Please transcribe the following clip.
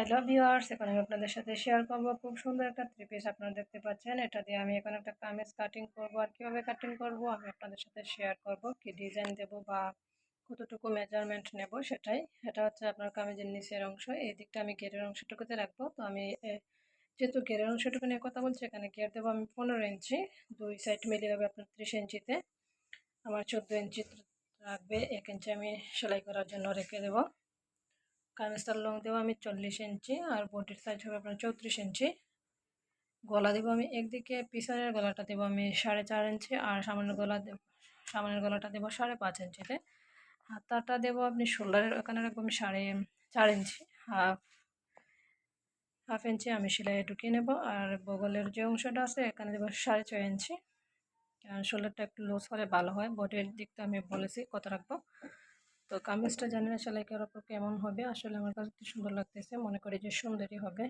Hello viewers এখন আমি আপনাদের সাথে শেয়ার করব। খুব সুন্দর একটা থ্রি পিস আপনারা দেখতে পাচ্ছেন। এটা দিয়ে আমি এখন একটা কামিজ কাটিং করব। আর কীভাবে কাটিং করব? আমি আপনাদের সাথে শেয়ার করব কি ডিজাইন দেব বা কতটুকু মেজারমেন্ট নেব সেটাই। এটা হচ্ছে আপনার কামিজের নিচের অংশ। এই দিকটা আমি গেরের অংশটুকুতে রাখব। তো আমি যেহেতু গেরের অংশটুকু নিয়ে কথা বলছি, এখানে গের দেবো আমি পনেরো ইঞ্চি। দুই সাইড মিলিয়ে হবে আপনার ত্রিশ ইঞ্চিতে। আমার চোদ্দ ইঞ্চি রাখবে। এক ইঞ্চি আমি সেলাই করার জন্য রেখে দেবো। কামিজটার লং দেবো আমি চল্লিশ ইঞ্চি আর বডির সাইজ হবে আপনার চৌত্রিশ ইঞ্চি। গলা দেবো আমি একদিকে পিছনের গলাটা দেবো আমি সাড়ে চার ইঞ্চি আর সামনের গলা দেব, সামনের গলাটা দেবো সাড়ে পাঁচ ইঞ্চিতে। হাতাটা দেবো আপনি শোল্ডারের ওখানে রাখব আমি সাড়ে চার ইঞ্চি। হাফ হাফ ইঞ্চি আমি সেলাই ঢুকিয়ে নেব আর বগলের যে অংশটা আছে এখানে দেবো সাড়ে ছয় ইঞ্চি। শোল্ডারটা একটু লুজ হলে ভালো হয়। বডির দিকটা আমি বলেছি কত রাখব? তো কামিজটা জানি না সেলাই করার পর কেমন হবে। আসলে আমার কাছে সুন্দর লাগতেছে, মনে করি যে সুন্দরই হবে।